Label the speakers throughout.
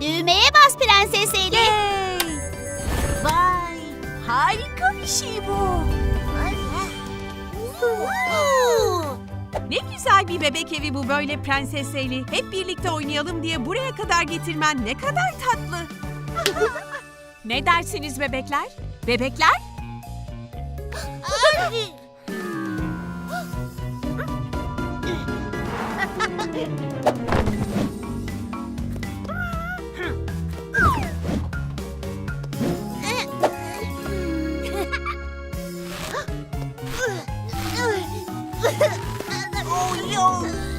Speaker 1: Düğmeye bas Prenses Eli.
Speaker 2: Yay! Vay! Harika bir şey bu. Ne güzel bir bebek evi bu böyle Prenses Eli. Hep birlikte oynayalım diye buraya kadar getirmen ne kadar tatlı. ne dersiniz bebekler? Bebekler? Oyo!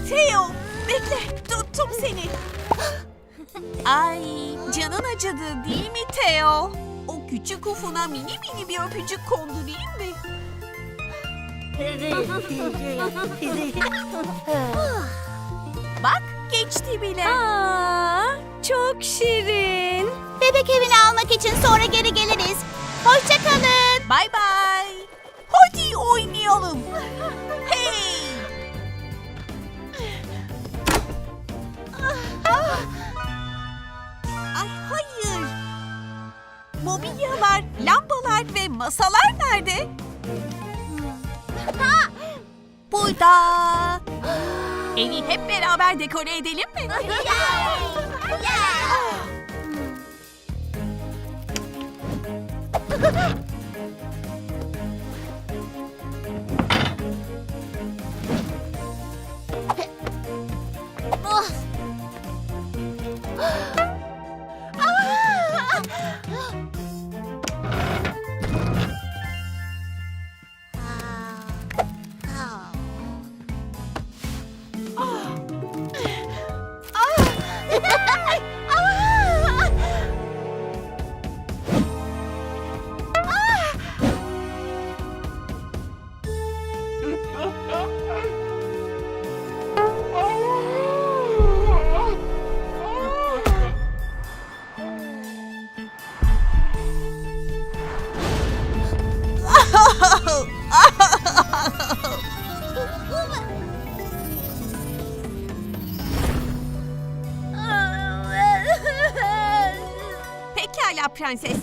Speaker 2: Theo! Bekle, tuttum seni. Ay, canın acıdı değil mi Theo? O küçük ufuna mini mini bir öpücük kondurayım mı? Bak, geçti bile.
Speaker 3: Aa, çok şirin.
Speaker 1: Bebek evini almak için sonra geri geliriz. Hoşçakalın.
Speaker 2: Bay bay. Hadi oynayalım. Mobilyalar, lambalar ve masalar nerede? Ha! Burada. Evi hep beraber dekore edelim mi?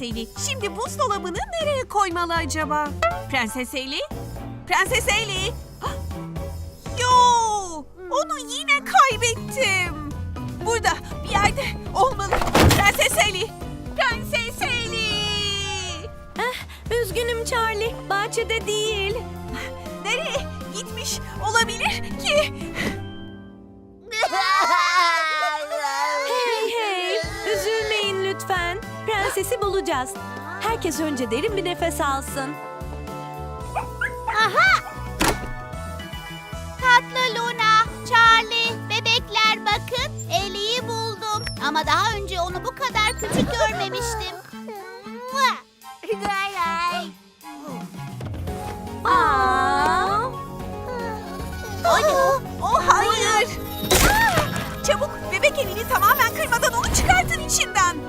Speaker 2: Eli. Şimdi buzdolabını nereye koymalı acaba? Prenses Eli? Prenses Eli? Yo! Onu yine kaybettim. Burada bir yerde olmalı. Prenses Eli! Prenses Eli!
Speaker 3: Üzgünüm Charlie. Bahçede değil. Prensesi bulacağız. Herkes önce derin bir nefes alsın.
Speaker 1: Tatlı Luna, Charlie, bebekler bakın Eli'yi buldum. Ama daha önce onu bu kadar küçük görmemiştim.
Speaker 3: Aa.
Speaker 2: Hayır. Hayır. Çabuk bebek evini tamamen kırmadan onu çıkartın içinden.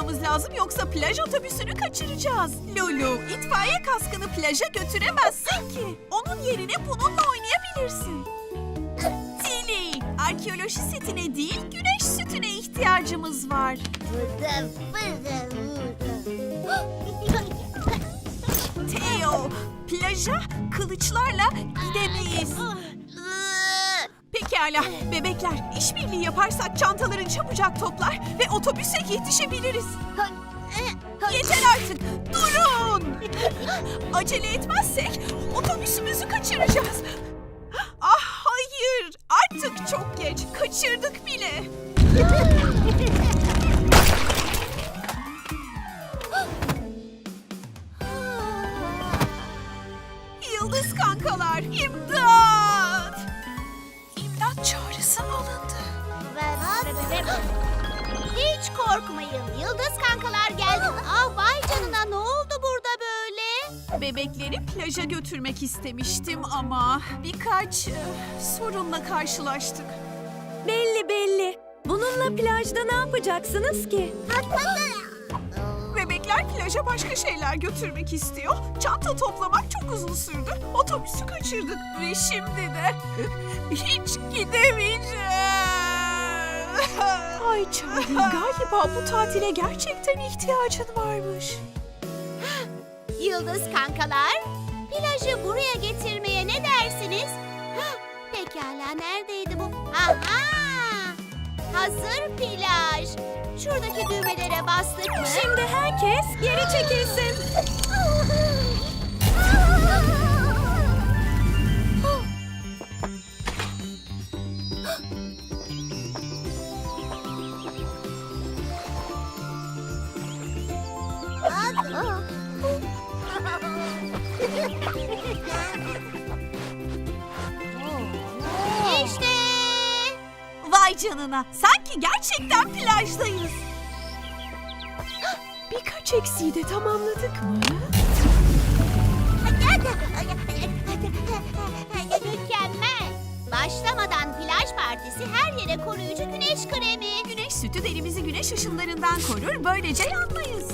Speaker 2: Hazırlanmamız lazım yoksa plaj otobüsünü kaçıracağız. Lulu, itfaiye kaskını plaja götüremezsin ki. Onun yerine bununla oynayabilirsin. Tilly, arkeoloji setine değil güneş sütüne ihtiyacımız var. Theo, plaja kılıçlarla gidemeyiz. Pekala, bebekler işbirliği yaparsak çantaların çabucak toplar ve otobüse yetişebiliriz. Yeter artık, durun! Acele etmezsek otobüsümüzü kaçıracağız. Ah hayır, artık çok geç, kaçırdık bile. Yıldız kankalar, imdat!
Speaker 1: Hiç korkmayın. Yıldız kankalar geldi. Ah vay canına ne oldu burada böyle?
Speaker 2: Bebekleri plaja götürmek istemiştim ama birkaç eh, sorunla karşılaştık.
Speaker 3: Belli belli. Bununla plajda ne yapacaksınız ki?
Speaker 2: Bebekler plaja başka şeyler götürmek istiyor. Çanta toplamak çok uzun sürdü. Otobüsü kaçırdık ve şimdi de hiç gidemeyeceğim. Ay Charlie galiba bu tatile gerçekten ihtiyacın varmış.
Speaker 1: Yıldız kankalar, plajı buraya getirmeye ne dersiniz? Pekala neredeydi bu? Aha! Hazır plaj. Şuradaki düğmelere bastık mı?
Speaker 3: Şimdi herkes geri çekilsin.
Speaker 2: Vay canına sanki gerçekten plajdayız. Birkaç eksiği de tamamladık mı?
Speaker 1: Mükemmel. Başlamadan plaj partisi her yere koruyucu güneş kremi.
Speaker 2: Güneş sütü derimizi güneş ışınlarından korur böylece yanmayız.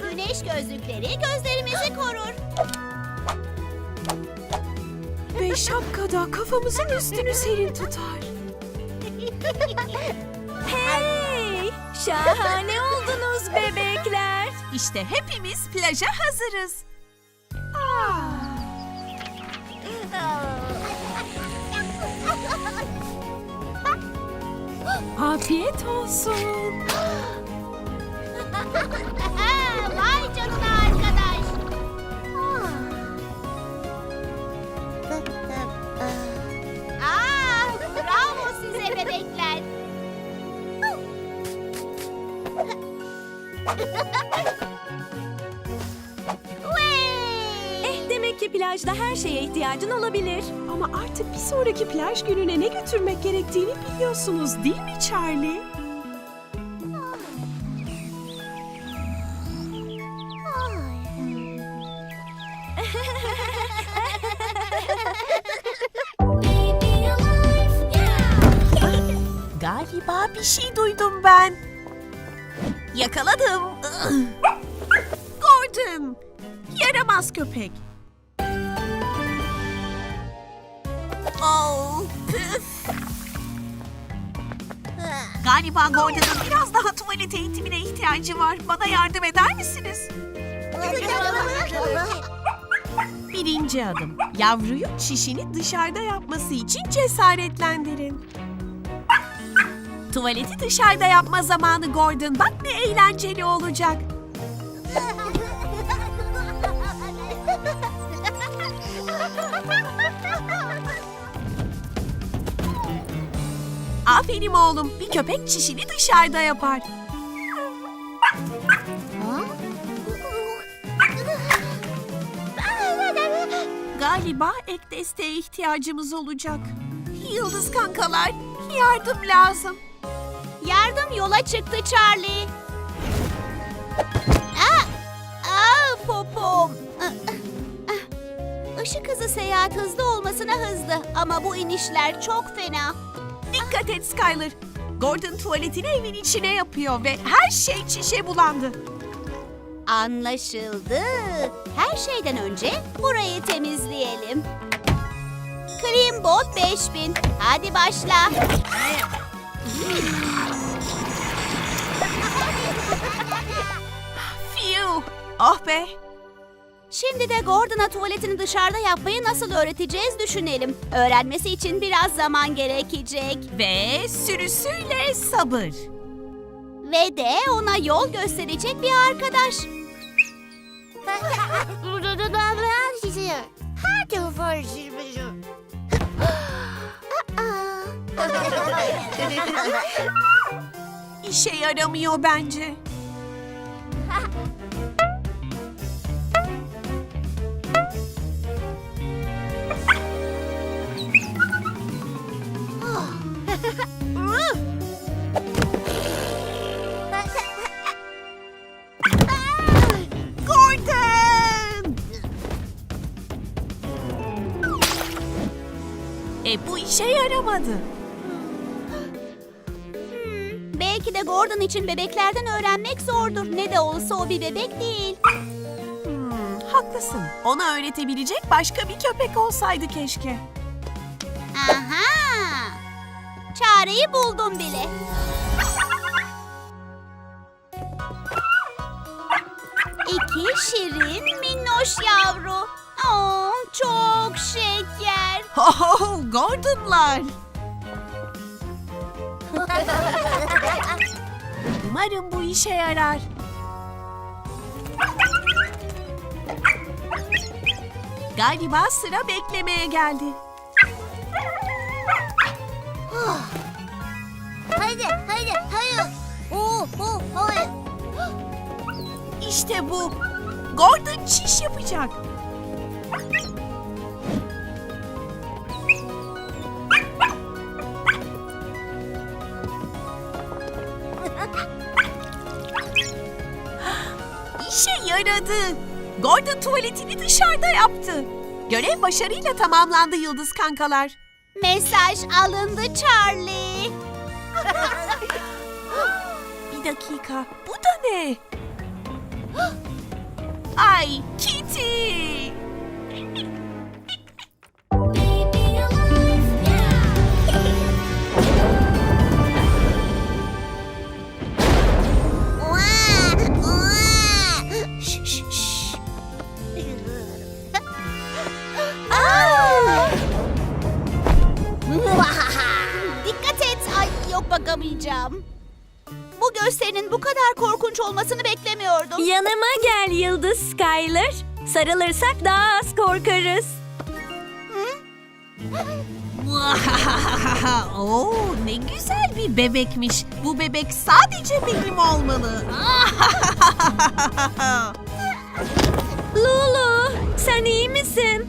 Speaker 1: güneş gözlükleri gözlerimizi korur.
Speaker 2: Ve şapkada kafamızın üstünü serin tutar.
Speaker 3: Hey! Şahane oldunuz bebekler.
Speaker 2: İşte hepimiz plaja hazırız. Afiyet olsun.
Speaker 1: Vay canına
Speaker 3: Eh demek ki plajda her şeye ihtiyacın olabilir.
Speaker 2: Ama artık bir sonraki plaj gününe ne götürmek gerektiğini biliyorsunuz değil mi Charlie? Galiba Gordon'un biraz daha tuvalet eğitimine ihtiyacı var. Bana yardım eder misiniz? Birinci adım. Yavruyu çişini dışarıda yapması için cesaretlendirin. Tuvaleti dışarıda yapma zamanı Gordon. Bak ne eğlenceli olacak. Aferin oğlum. Bir köpek çişini dışarıda yapar. Galiba ek desteğe ihtiyacımız olacak. Yıldız kankalar, yardım lazım.
Speaker 1: Yardım yola çıktı Charlie. Aa, aa popom. Işık hızı seyahat hızlı olmasına hızlı ama bu inişler çok fena.
Speaker 2: Dikkat et Skyler. Gordon tuvaletini evin içine yapıyor ve her şey çişe bulandı.
Speaker 1: Anlaşıldı. Her şeyden önce burayı temizleyelim. Clean Bot 5000. Hadi başla.
Speaker 2: Phew. Oh be.
Speaker 1: Şimdi de Gordon'a tuvaletini dışarıda yapmayı nasıl öğreteceğiz düşünelim. Öğrenmesi için biraz zaman gerekecek.
Speaker 2: Ve sürüsüyle sabır.
Speaker 1: Ve de ona yol gösterecek bir arkadaş.
Speaker 2: İşe yaramıyor bence. Ve bu işe yaramadı.
Speaker 1: Belki de Gordon için bebeklerden öğrenmek zordur. Ne de olsa o bir bebek değil.
Speaker 2: Hmm, haklısın. Ona öğretebilecek başka bir köpek olsaydı keşke.
Speaker 1: Aha! Çareyi buldum bile. İki şirin minnoş yavru.
Speaker 2: Oh, Gordon'lar. Umarım bu işe yarar. Galiba sıra beklemeye geldi.
Speaker 1: Hadi, hadi, hadi. Oo, oo, hayır.
Speaker 2: İşte bu. Gordon çiş yapacak. İşe yaradı. Gordon tuvaletini dışarıda yaptı. Görev başarıyla tamamlandı yıldız kankalar.
Speaker 1: Mesaj alındı Charlie.
Speaker 2: Bir dakika. Bu da ne? Ay Kitty.
Speaker 3: Sarılırsak daha az korkarız.
Speaker 2: Oo, ne güzel bir bebekmiş. Bu bebek sadece benim olmalı.
Speaker 3: Lulu, sen iyi misin?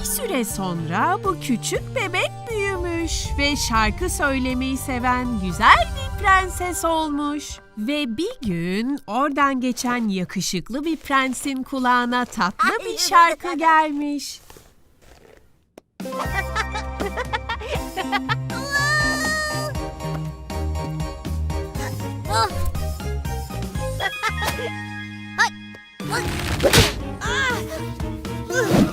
Speaker 2: bir süre sonra bu küçük bebek büyümüş ve şarkı söylemeyi seven güzel prenses olmuş. Ve bir gün oradan geçen yakışıklı bir prensin kulağına tatlı bir şarkı gelmiş.
Speaker 1: Eyvah!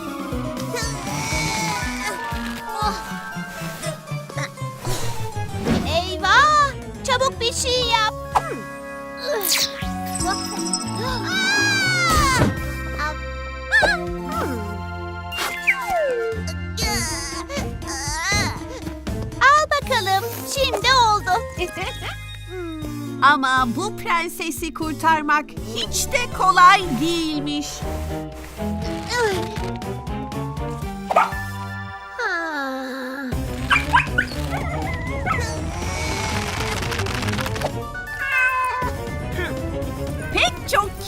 Speaker 1: Bir şey yap. Al bakalım. Şimdi oldu.
Speaker 2: Ama bu prensesi kurtarmak hiç de kolay değilmiş.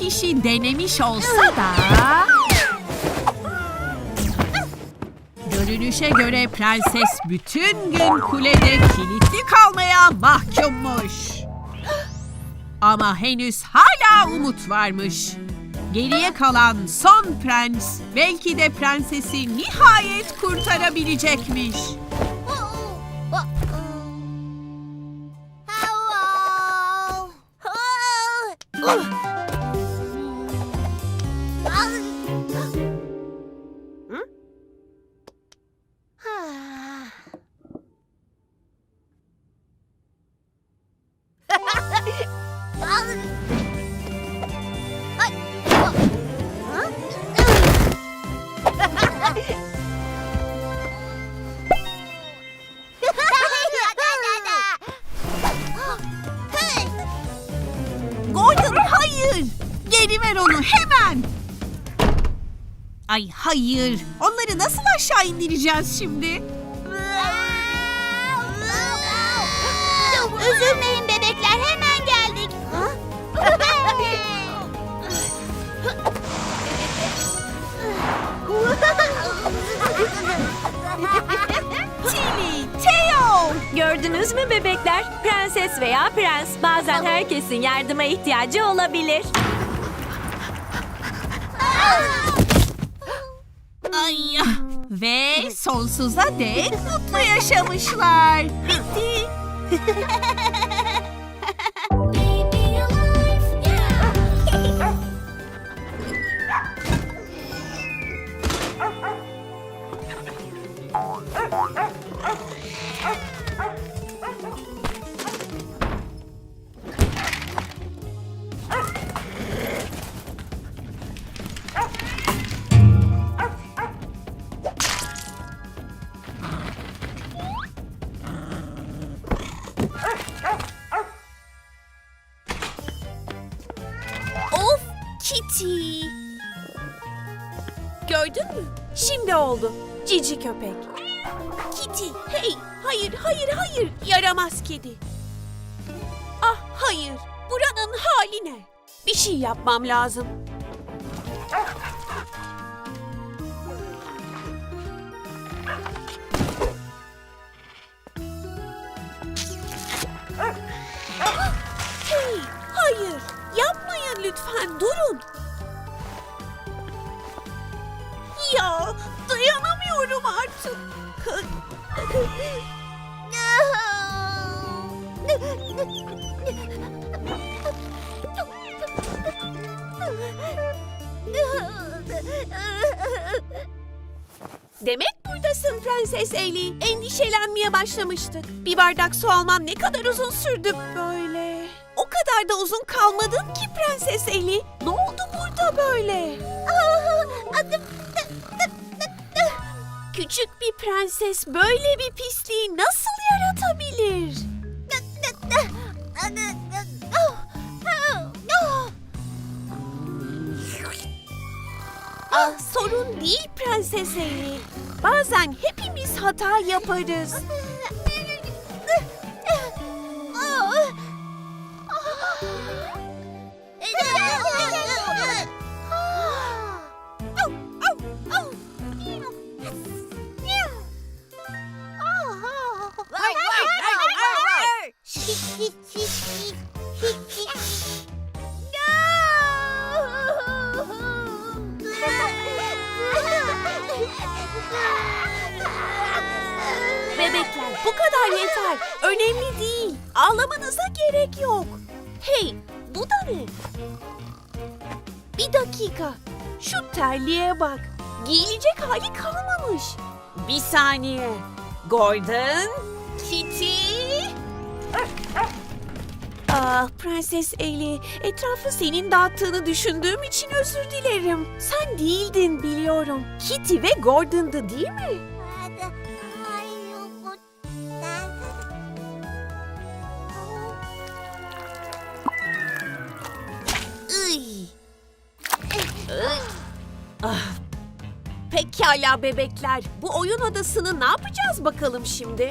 Speaker 2: Kişi denemiş olsa da... Görünüşe göre prenses bütün gün kulede kilitli kalmaya mahkummuş. Ama henüz hala umut varmış. Geriye kalan son prens belki de prensesi nihayet kurtarabilecekmiş. Geri ver onu hemen! Ay hayır! Onları nasıl aşağı indireceğiz şimdi?
Speaker 1: Üzülmeyin bebekler hemen geldik.
Speaker 2: Tilly, Theo!
Speaker 3: Gördünüz mü bebekler? Prenses veya prens bazen herkesin yardıma ihtiyacı olabilir. Ay ve sonsuza dek mutlu yaşamışlar. Bitti.
Speaker 2: oldu. Cici köpek. Kitty, hey, hayır, hayır, hayır. Yaramaz kedi. Ah, hayır. Buranın hali ne? Bir şey yapmam lazım. Hey, hayır. Yapmayın lütfen. Durun. Ya, dayanamıyorum artık. Demek buradasın Prenses Eli. Endişelenmeye başlamıştık. Bir bardak su almam ne kadar uzun sürdü böyle. O kadar da uzun kalmadın ki Prenses Eli. Ne oldu burada böyle? Küçük bir prenses böyle bir pisliği nasıl yaratabilir? Ah sorun değil Prenses Eli. Bazen hepimiz hata yaparız. Kadar yeter. Önemli değil. Ağlamanıza gerek yok. Hey bu da ne? Bir dakika. Şu terliğe bak. Giyilecek hali kalmamış. Bir saniye. Gordon, Kitty. Ah Prenses Eli, etrafı senin dağıttığını düşündüğüm için özür dilerim. Sen değildin biliyorum. Kitty ve Gordon'dı değil mi? Pekala bebekler. Bu oyun odasını ne yapacağız bakalım şimdi?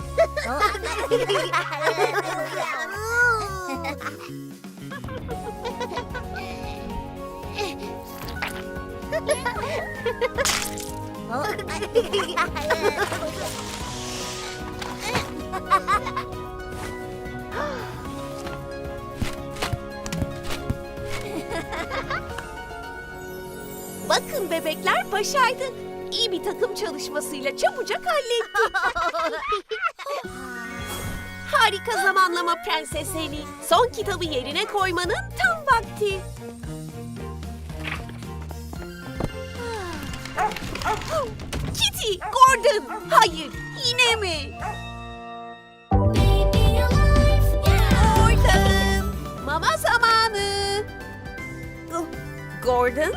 Speaker 2: Bakın bebekler başardık. İyi bir takım çalışmasıyla çabucak hallettik. Harika zamanlama Prenses Eli. Son kitabı yerine koymanın tam vakti. Kitty, Gordon. Hayır, yine mi? Gordon. Mama zamanı. Go- Gordon?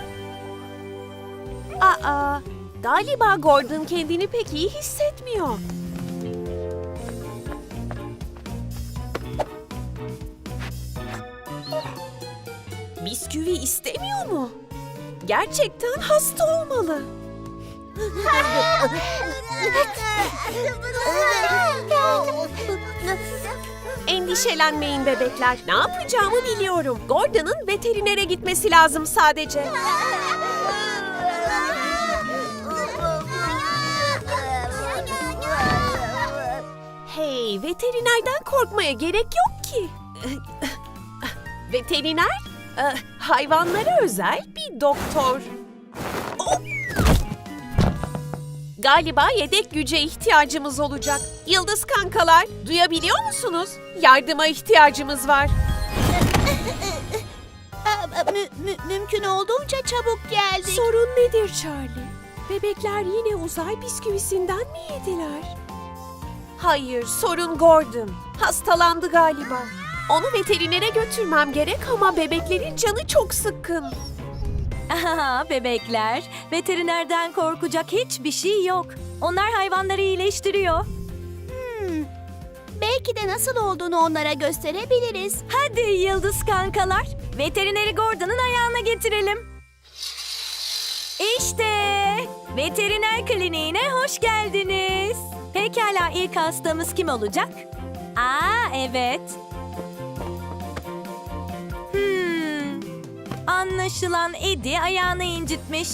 Speaker 2: Aa, galiba Gordon kendini pek iyi hissetmiyor. Bisküvi istemiyor mu? Gerçekten hasta olmalı. Endişelenmeyin bebekler. Ne yapacağımı biliyorum. Gordon'ın veterinere gitmesi lazım sadece. Hey, veterinerden korkmaya gerek yok ki. Veteriner, e, hayvanlara özel bir doktor. Galiba yedek güce ihtiyacımız olacak. Yıldız kankalar, duyabiliyor musunuz? Yardıma ihtiyacımız var.
Speaker 1: Mü- mü- mümkün olduğunca çabuk geldik.
Speaker 2: Sorun nedir Charlie? Bebekler yine uzay bisküvisinden mi yediler? Hayır, sorun Gordon. Hastalandı galiba. Onu veterinere götürmem gerek ama bebeklerin canı çok sıkkın.
Speaker 4: Aha, bebekler. Veterinerden korkacak hiçbir şey yok. Onlar hayvanları iyileştiriyor.
Speaker 1: Hmm, Belki de nasıl olduğunu onlara gösterebiliriz.
Speaker 4: Hadi yıldız kankalar. Veterineri Gordon'un ayağına getirelim. İşte veteriner kliniğine hoş geldiniz. Pekala ilk hastamız kim olacak? Aa evet. Hmm. Anlaşılan Eddie ayağını incitmiş.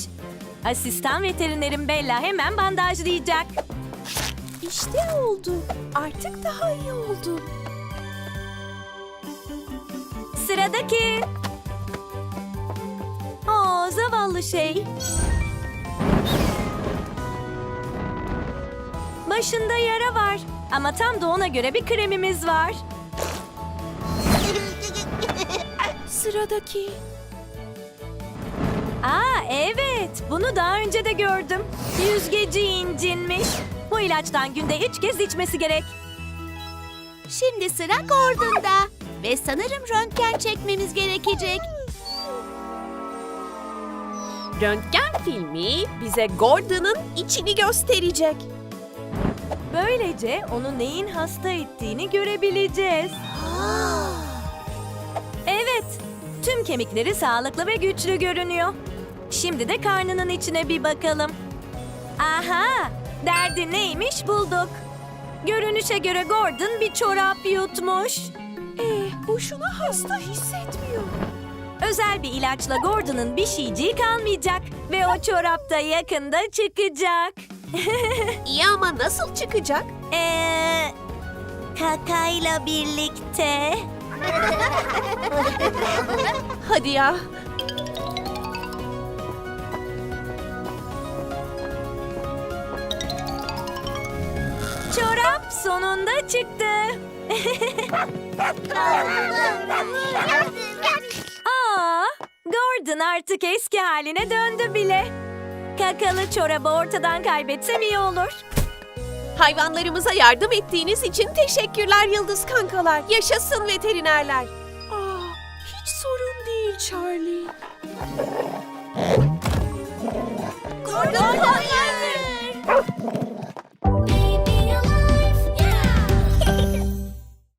Speaker 4: Asistan veterinerim Bella hemen bandajlayacak.
Speaker 2: İşte oldu. Artık daha iyi oldu.
Speaker 4: Sıradaki. Aa, zavallı şey. Başında yara var ama tam da ona göre bir kremimiz var.
Speaker 2: Sıradaki.
Speaker 4: Aa evet, bunu daha önce de gördüm. Yüzgeci incinmiş. Bu ilaçtan günde üç kez içmesi gerek.
Speaker 1: Şimdi sıra Gordon'da. Ve sanırım röntgen çekmemiz gerekecek.
Speaker 2: Röntgen filmi bize Gordon'ın içini gösterecek.
Speaker 4: Böylece onu neyin hasta ettiğini görebileceğiz. Evet, tüm kemikleri sağlıklı ve güçlü görünüyor. Şimdi de karnının içine bir bakalım. Aha, derdi neymiş bulduk. Görünüşe göre Gordon bir çorap yutmuş.
Speaker 2: Eh, boşuna hasta hissetmiyor.
Speaker 4: Özel bir ilaçla Gordon'ın bir şeyciği kalmayacak ve o çorap da yakında çıkacak.
Speaker 2: İyi ama nasıl çıkacak?
Speaker 4: Ee, kakayla birlikte.
Speaker 2: Hadi ya.
Speaker 4: Çorap sonunda çıktı. Aa, Gordon artık eski haline döndü bile. Kakalı çorabı ortadan kaybetsem iyi olur.
Speaker 2: Hayvanlarımıza yardım ettiğiniz için teşekkürler Yıldız kankalar. Yaşasın veterinerler. Aa, hiç sorun değil Charlie.
Speaker 1: Gordon hayır.